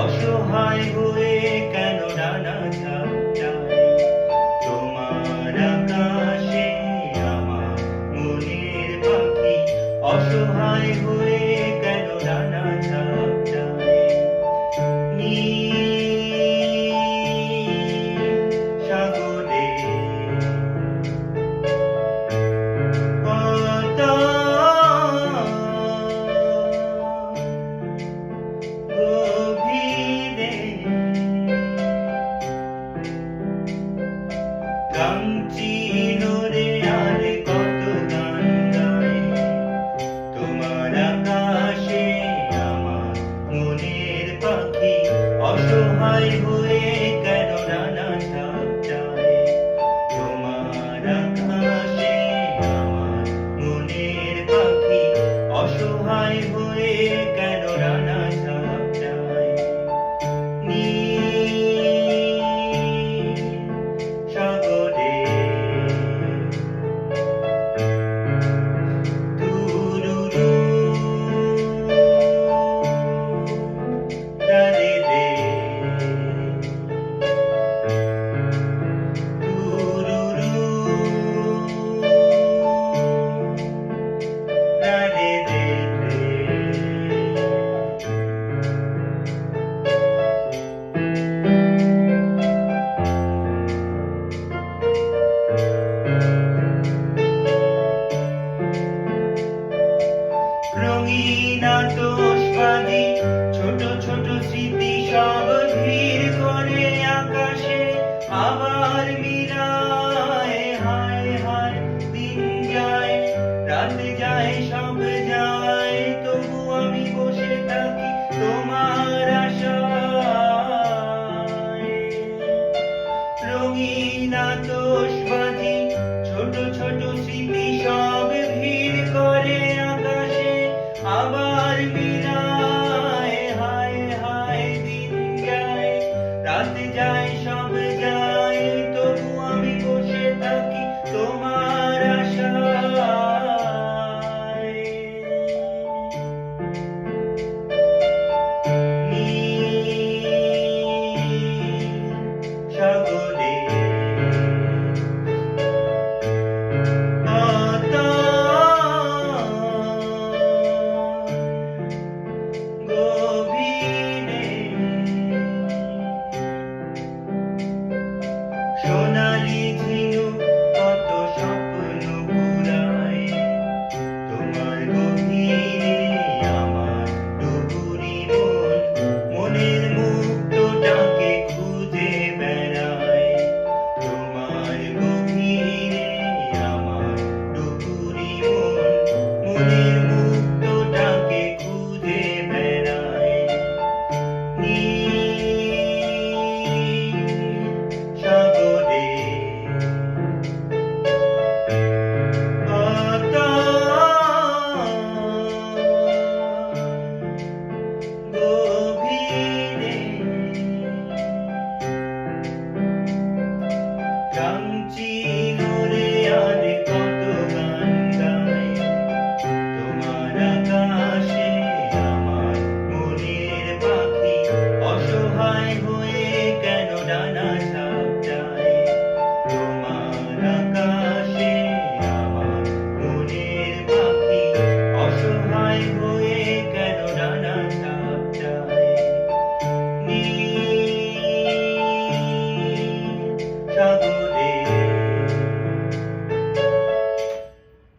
অসহায় হয়ে কেন ডানা ঝাপটায়? তোমার আকাশে আমার মনের পাখি অসহায় হয়ে কেন ডানা ঝাপটায়? কাঞ্চি নরে আর কত কান্দায় তোমার আকাশে আমার মনের পাখি অসহায় হয়ে কেন নানা সাজায় তোমার আবার মিলায় যায়, রাত যায়, সব ছোট ছোট স্মৃতি সব ভিড় করে আকাশে আবার মিলায় Amen.